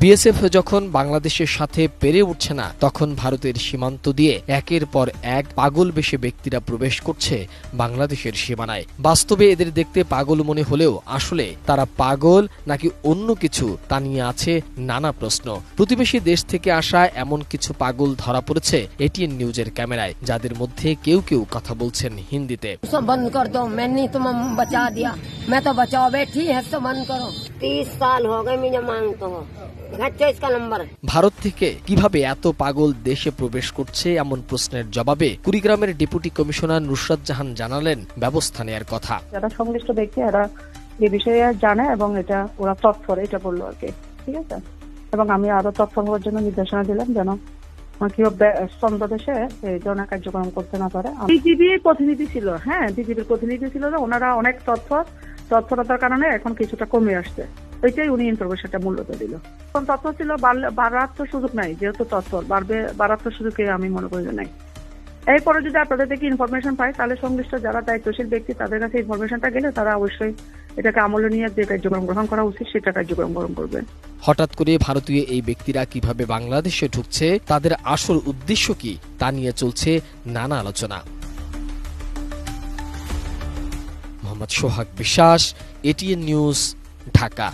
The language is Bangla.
বিএসএফ যখন বাংলাদেশের সাথে পেরে উঠছে না, তখন ভারতের সীমান্ত দিয়ে একের পর এক পাগল বেশে ব্যক্তিরা প্রবেশ করছে বাংলাদেশের সীমানায়। বাস্তবে এদের দেখতে পাগল মনে হলেও আসলে তারা পাগল নাকি অন্য কিছু তা নিয়ে আছে নানা প্রশ্ন। প্রতিবেশী দেশ থেকে আসা এমন কিছু পাগল ধরা পড়েছে এটিএন নিউজের ক্যামেরায়, যাদের মধ্যে কেউ কেউ কথা বলছেন হিন্দিতে। বন্ধ কর দো বাঁচা দিয়া। मैं तो बचाओ बैठी है सब बंद करो तीस साल हो गए मुझे मांगते हो घच्चो इसका नंबर ভারত থেকে কিভাবে এত পাগল দেশে প্রবেশ করছে এমন প্রশ্নের জবাবে কুড়িগ্রামের ডেপুটি কমিশনার নুসরাত জাহান জানালেন ব্যবস্থা নেয়ার কথা যারা সংশ্লিষ্ট ব্যক্তি এরা এই বিষয়ে জানে এবং এটা ওরা তৎপর এটা বললো আর কি ঠিক আছে এবং আমি আরো তৎপর হওয়ার জন্য নির্দেশনা দিলাম যেন কিভাবে স্তম্ভ দেশে এই ধরনের কার্যক্রম করতে না পারে বিজিবির প্রতিনিধি ছিল হ্যাঁ বিজিবির প্রতিনিধি ছিল যে ওনারা অনেক তৎপর তৎপরতার কারণে এখন কিছুটা কমে আসছে। ওইটাই উনি ইনফরমেশনটা মূল্যতা দিল। এখন তৎপর ছিল বাড়ার তো সুযোগ নাই, যেহেতু তৎপর বাড়বে, বাড়ার তো সুযোগে আমি মনে করি নাই। এরপরে যদি আপনাদের থেকে ইনফরমেশন পাই, তাহলে সংশ্লিষ্ট যারা দায়িত্বশীল ব্যক্তি, তাদের কাছে ইনফরমেশনটা গেলে তারা অবশ্যই এটাকে আমলে নিয়ে যে কার্যক্রম গ্রহণ করা উচিত, সেটা কার্যক্রম গ্রহণ করবে। হঠাৎ করে ভারতীয় এই ব্যক্তিরা কীভাবে বাংলাদেশে ঢুকছে, তাদের আসল উদ্দেশ্য কি, তা নিয়ে চলছে নানা আলোচনা। মোহাম্মদ সোহাগ বিশ্বাস এটিএন নিউজ ঢাকা।